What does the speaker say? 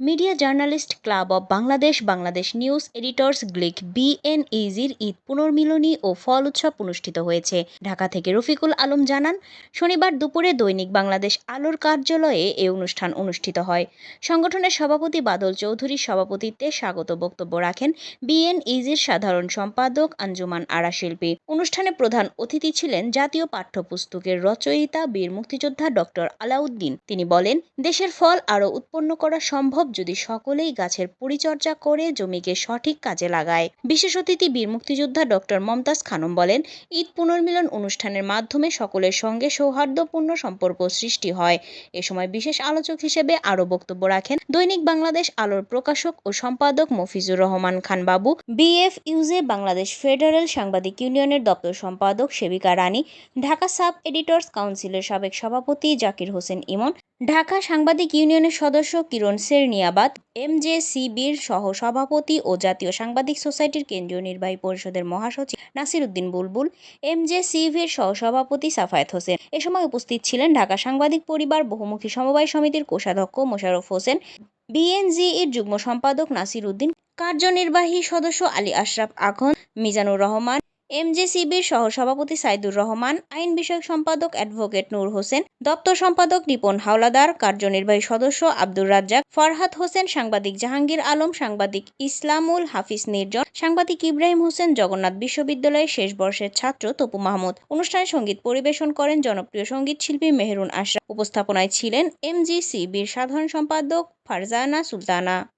Media journalist club of Bangladesh Bangladesh news, editors Glick বিএনইজির ঈদ পুনর্মিলনী ও ফল উৎসব অনুষ্ঠিত হয়েছে। ঢাকা থেকে রফিকুল আলম জানান, শনিবার দুপুরে দৈনিক বাংলাদেশ আলোর কার্যালয়ে এ অনুষ্ঠান অনুষ্ঠিত হয়। সংগঠনের সভাপতি বাদল চৌধুরীর সভাপতিত্বে স্বাগত বক্তব্য রাখেন বিএনইজির সাধারণ সম্পাদক আঞ্জুমান আরা শিল্পী অনুষ্ঠানে প্রধান অতিথি ছিলেন জাতীয় পাঠ্যপুস্তকের রচয়িতা, বীর মুক্তিযোদ্ধা ডক্টর আলাউদ্দিন। তিনি বলেন, দেশের ফল আরও উৎপন্ন করা সম্ভব যদি সকলেই গাছের পরিচর্যা করে জমিকে সঠিক কাজে লাগায়। বিশেষ অতিথি বীর মুক্তিযোদ্ধা ডক্টর মমতাজ খানম বলেন, ঈদ পুনর্মিলন অনুষ্ঠানের মাধ্যমে সকলের সঙ্গে সৌহার্দ্যপূর্ণ সম্পর্ক সৃষ্টি হয়। এ সময় বিশেষ আলোচক হিসেবে আরও বক্তব্য রাখেন দৈনিক বাংলাদেশ আলোর প্রকাশক ও সম্পাদক মফিজুর রহমান খান বাবু বিএফ ইউজে বাংলাদেশ ফেডারেল সাংবাদিক ইউনিয়নের দপ্তর সম্পাদক সেবিকা রানী ঢাকা সাব এডিটর্স কাউন্সিলের সাবেক সভাপতি জাকির হোসেন ইমন ঢাকা সাংবাদিক ইউনিয়নের সদস্য কিরণ সেরনিয়াবাদ এমজেসিবির সহ সভাপতি ও জাতীয় সাংবাদিক সোসাইটির কেন্দ্রীয় নির্বাহী পরিষদের মহাসচিব নাসির উদ্দিন বুলবুল এমজেসিভির সহ সভাপতি সাফায়েত হোসেন। এ সময় উপস্থিত ছিলেন ঢাকা সাংবাদিক পরিবার বহুমুখী সমবায় সমিতির কোষাধ্যক্ষ মোশাররফ হোসেন, বিএনজিইর যুগ্ম সম্পাদক নাসির উদ্দিন কার্যনির্বাহী সদস্য আলী আশরাফ আখন মিজানুর রহমান এমজেসিবির সহ সভাপতি সাইদুর রহমান, আইন বিষয়ক সম্পাদক অ্যাডভোকেট নূর হোসেন, দপ্তর সম্পাদক রিপন হাওলাদার, কার্যনির্বাহী সদস্য আব্দুর রাজ্জাক, ফরহাদ হোসেন, সাংবাদিক জাহাঙ্গীর আলম, সাংবাদিক ইসলামুল হাফিজ নির্জন, সাংবাদিক ইব্রাহিম হোসেন, জগন্নাথ বিশ্ববিদ্যালয়ের শেষ বর্ষের ছাত্র তপু মাহমুদ। অনুষ্ঠানে সংগীত পরিবেশন করেন জনপ্রিয় সংগীত শিল্পী মেহরুন আশরাফ। উপস্থাপনায় ছিলেন এমজিসিবির সাধারণ সম্পাদক ফারজানা সুলতানা।